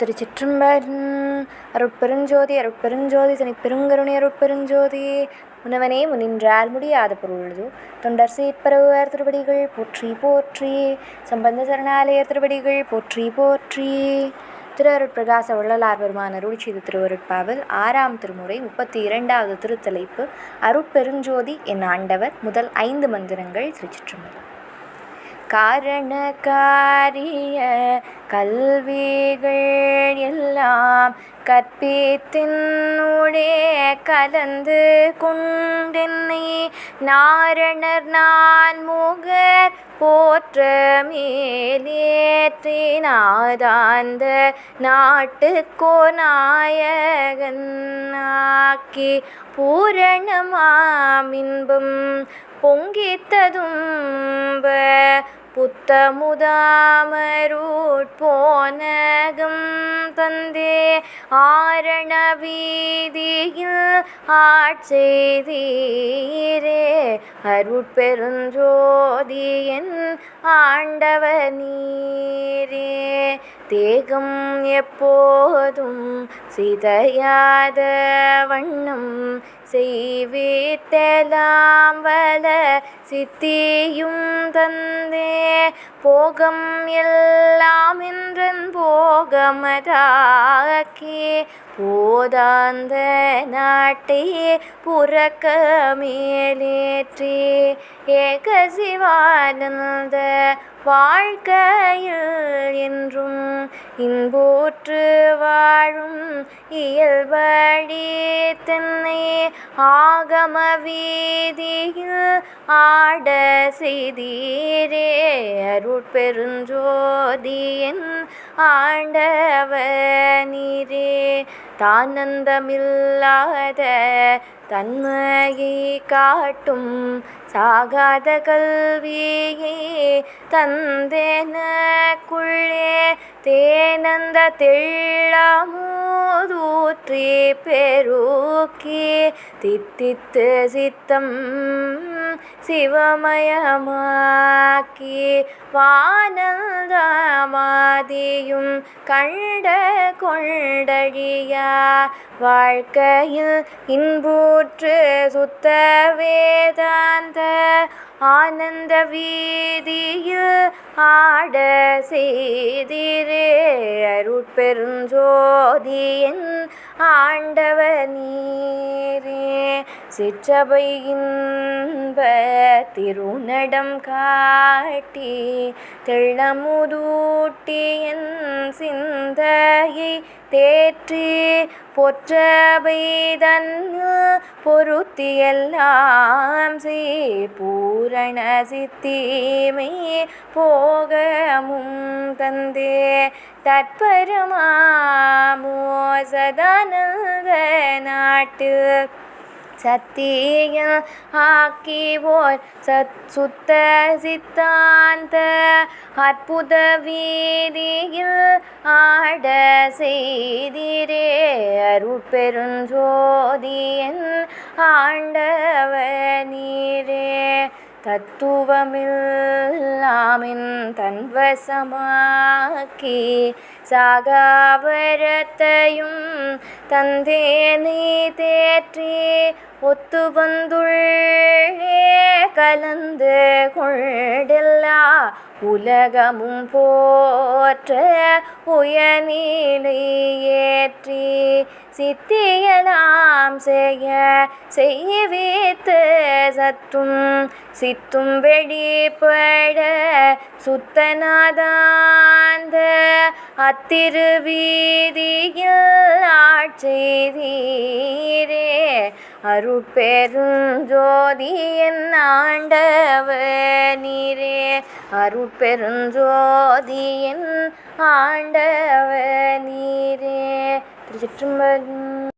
திருச்சிற்றம்பலம் அருட்பெருஞ்சோதி அருட்பெருஞ்சோதி தனி பெருங்கருணை அருட்பெருஞ்சோதி முனவனே முனின்றால் முடியாத பொருளது தொண்டர் சீட்பரவுவர் திருவடிகள் போற்றி போற்றி. சம்பந்த சரணாலய திருவடிகள் போற்றி போற்றி. திரு அருட்பிரகாச வள்ளலார் பெருமான் அருள் செய்த திருவருட்பாவில். ஆறாம் திருமுறை முப்பத்தி இரண்டாவது திருத்தலைப்பு. அருட்பெருஞ்சோதி என் ஆண்டவர். முதல் ஐந்து மந்திரங்கள் திருச்சிற்றம்பலம் காரண காரிய கல்விகள் எல்லாம் கற்பித்தினுடே கலந்து கொண்டென்னை நாரணர் நான் முகர் போற்ற மேலேற்றினாதாந்த நாட்டுக்கோ நாயகன் ஆக்கி பூரணமாமின்பம் பொங்கித்ததும்ப புத்தமுதாமருட்போனகம் தந்தே ஆரண வீதியில் ஆட்செய்தீரே அருட்பெருஞ்சோதியன் ஆண்டவ நீரே தேகம் எப்போதும் சிதையாத வண்ணம் செய்வித்தலாம் வல சித்தியும் தந்தே. போகம் எல்லாம் என்றன் போகமதாக்கே போதாந்த நாட்டை புறக்க மேலேற்றே ஏக சிவானந்த வாழ்க்கையில் என்றும் இன்போற்று வாழும் இயல்படி தென்னை ஆகம வீதியில் ஆட செய்தீரே. அருட்பெருஞ்சோதியின் ஆண்டவனீரே. தானந்தமில்லாத தன்மையை காட்டும் சாகாத கல்வியை தந்தேனக்குள்ளே தேனந்த போற்றி பெருக்கி தித்தித்து சித்தம் சிவமயமாக்கி வானந்தமாதியும் கண்ட கொண்டழியா வாழ்க்கையில் இன்பூற்று சுத்த வேதாந்த ஆனந்த வீதியில் ஆட செய்திரே அருட்பெருஞ்சோதியின் ஆண்டவ நீரே சிற்றபை இன்ப திருநடம் காட்டி தெள்ளமுதூட்டி என் சிந்தையை தேற்றி பொற்றபை தன்னு பொருத்தியெல்லாம் சே பூரண சித்தீமை போகமும் தந்தே. தற்பரமாமோ சதானந்த நாட்டு சத்தியில் ஆக்கிவோர் சத் சுத்த சித்தாந்த அற்புத வீதியில் ஆட செய்திரே. அருட்பெருஞ்சோதியன் ஆண்டவ நீரே. தத்துவமில்லாமின் தன்வசமாக்கி சாகாவரத்தையும் தந்தே நீ தேற்றி ஒத்து வந்துள்ளே கலந்து கொண்டெல்லா உலகமும் போற்ற உயர்நிலை ஏற்றி சித்தியலாம் செய்ய செய்வித்து சத்தும் சித்தும் வெளிப்பட சுத்தநாதாந்த அத்திருவீதியில் ஆட்செய்தீரே அருட்பெருஞ்சோதி என் ஆண்டவ நீரே. அருட்பெருஞ்சோதியின் ஆண்டவ நீரே. திருச்சிற்றம்பலம்